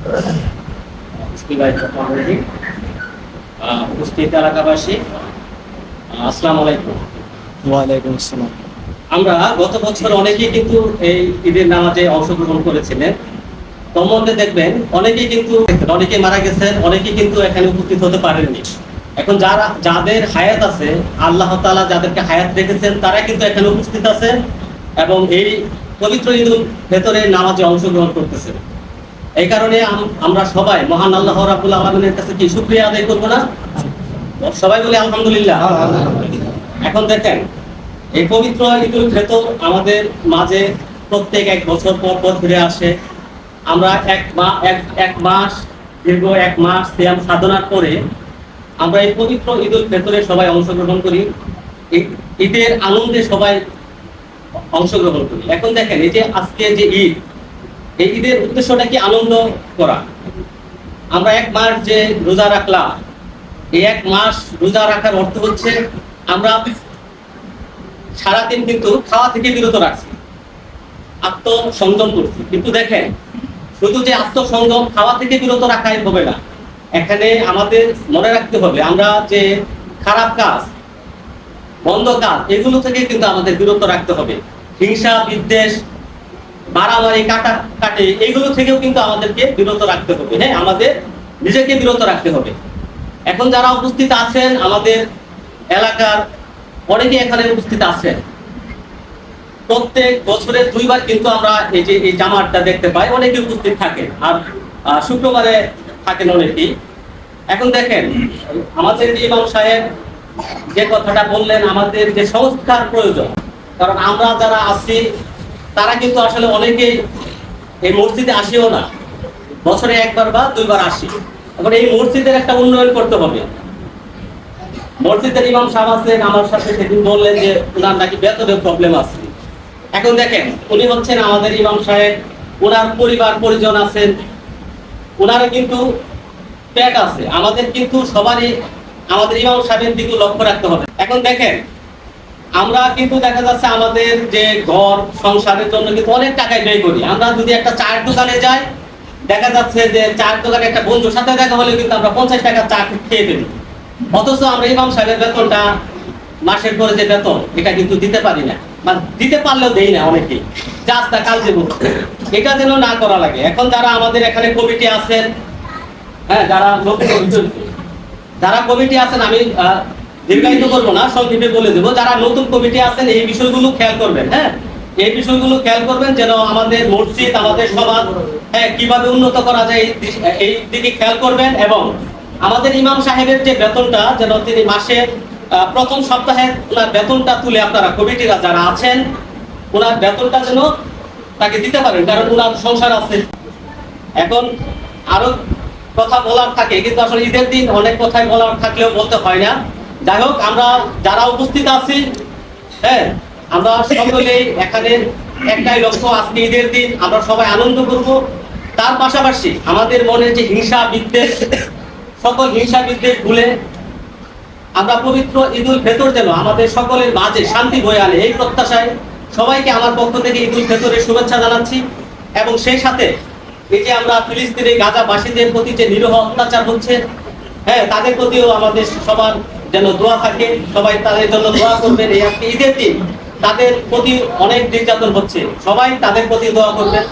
বিসমিল্লাহিররহমানিররহিম। আহ, উপস্থিত এলাকাবাসী আসসালামু আলাইকুম। ওয়ালাইকুম আসসালাম। আমরা গত বছর অনেকেই কিন্তু এই ঈদের নামাজে অংশগ্রহণ করেছিলেন। মধ্যে দেখবেন অনেকেই কিন্তু অনেকে মারা গেছেন অনেকেই কিন্তু এখানে উপস্থিত হতে পারেননি। এখন যারা যাদের হায়াত আছে আল্লাহ তাআলা যাদেরকে হায়াত রেখেছেন তারা কিন্তু এখানে উপস্থিত আছেন এবং এই পবিত্র ঈদুল ভেতরে নামাজে অংশগ্রহণ করতেছেন। এই কারণে আম- আমরা সবাই মহান আল্লাহ রাবুল আলমিনের কাছে কি শুক্রিয়া আদায় করব না? সবাই বলে আলহামদুলিল্লাহ। এখন দেখেন এই পবিত্র ঈদুল ফেতর আমাদের মাঝে প্রত্যেক এক বছর পর পর ফিরে আসে। আমরা এক মা এক এক মাস দীর্ঘ এক মাস সিয়াম সাধনার পরে আমরা এই পবিত্র ঈদুল ফেতরে সবাই অংশগ্রহণ করি। ঈদের আনন্দে সবাই অংশগ্রহণ করি। এখন দেখেন এই যে আজকে যে ঈদ এই ঈদের উদ্দেশ্যটা কি আনন্দ করা? আমরা এক মাস যে রোজা রাখলাম, এই এক মাস রোজা রাখার অর্থ হচ্ছে আমরা সারাদিন কিন্তু খাওয়া থেকে বিরত রাখছি, আত্মসংযম করছি। কিন্তু দেখেন, শুধু যে আত্মসংযম খাওয়া থেকে বিরত রাখাই হবে না, এখানে আমাদের মনে রাখতে হবে আমরা যে খারাপ কাজ, বন্ধ কাজ, এগুলো থেকে কিন্তু আমাদের বিরত রাখতে হবে। হিংসা, বিদ্বেষ মারামারি কাটা কাটে এগুলো থেকেও কিন্তু আমাদেরকে বিরত রাখতে হবে। হ্যাঁ আমাদের নিজেকে বিরত রাখতে হবে। এখন যারা উপস্থিত আছেন আমাদের এলাকার, অনেকে এখানে উপস্থিত আছেন। প্রত্যেক বছরে দুইবার কিন্তু আমরা এই যে, এই জামাতটা দেখতে পাই, অনেকে উপস্থিত থাকে আর শুক্রবারে থাকেন অনেকেই। এখন দেখেন, আমাদের ইমাম সাহেব যে কথাটা বললেন, আমাদের যে সংস্কার প্রয়োজন, কারণ আমরা যারা আছি তারা কিন্তু আসলে অনেকেই এই মসজিদে আসিও না। বছরে একবার বা দুইবার আসি। এখন এই মসজিদের একটা উন্নয়ন করতে হবে। মসজিদের ইমাম সাহেব আছেন আমার সাথে সেদিন বললেন যে ওনার নাকি বেতনের প্রবলেম আছে। এখন দেখেন, উনি হচ্ছেন আমাদের ইমাম সাহেব ওনার পরিবার, পরিজন আছেন। ওনারও কিন্তু পেট আছে। আমাদের কিন্তু সবারই, আমাদের ইমাম সাহেবের দিকে লক্ষ্য রাখতে হবে। এখন দেখেন আমরা কিন্তু দেখা যাচ্ছে আমাদের যে ঘর, সংসারের জন্য কিন্তু অনেক টাকায় ব্যয় করি। আমরা যদি একটা চায়ের দোকানে যাই, দেখা যাচ্ছে যে চার দোকানে একটা বন্ধুর সাথে দেখা হলে কিন্তু আমরা পঞ্চাশ টাকা চা খেয়ে ফেলি। অথচ আমরা ইমাম সাহেবের বেতনটা মাসের পরে যে বেতন, এটা কিন্তু দিতে পারি না। বা দিতে পারলেও দেই না অনেকেই যে কাল দেবো। এটা যেন না করা লাগে। এখন যারা আমাদের এখানে কমিটি আছেন হ্যাঁ যারা যারা কমিটি আছেন, আমি দীর্ঘায়িত করব না, সংক্ষেপে বলে দেবো। যারা নতুন কমিটি আছেন, এই বিষয়গুলো খেয়াল করবেন হ্যাঁ? এই বিষয়গুলো খেয়াল করবেন যেন আমাদের মসজিদ, আমাদের সমাজ হ্যাঁ কীভাবে উন্নত করা যায়, এই দিকে খেয়াল করবেন এবং আমাদের ইমাম সাহেবের যে বেতনটা, যেন তিনি মাসে প্রথম সপ্তাহে ওনার বেতনটা তুলে আপনারা কমিটিরা যারা আছেন, ওনার বেতনটা যেন তাকে দিতে পারেন, কারণ ওনার সংসার আছে। এখন আরও কথা বলার থাকে, কিন্তু আসলে ঈদের দিন অনেক কথাই বলার থাকলেও বলতে হয় না। যাই হোক, আমরা যারা উপস্থিত আছি হ্যাঁ আমরা সকলেই এখানে একটাই লক্ষ্য, আজকে ঈদের দিন আমরা সবাই আনন্দ করব। তার পাশাপাশি আমাদের মনে যে হিংসা, বিদ্বেষ, সকল হিংসা, বিদ্বেষ ভুলে আমরা পবিত্র ঈদুল ফেতর যেন আমাদের সকলের মাঝে শান্তি বয়ে আনে, এই প্রত্যাশায় সবাইকে আমার পক্ষ থেকে ঈদুল ফেতরের শুভেচ্ছা জানাচ্ছি। এবং সেই সাথে এই যে আমরা ফিলিস্তিনের গাজাবাসীদের প্রতি যে নিরহ অত্যাচার হচ্ছে হ্যাঁ তাদের প্রতিও আমাদের সবার যেন দোয়া থাকে, সবাই তাদের জন্য দোয়া করবেন। এই আজকে ঈদের দিন, তাদের প্রতি অনেক নির্যাতন হচ্ছে। সবাই তাদের প্রতি দোয়া করবেন।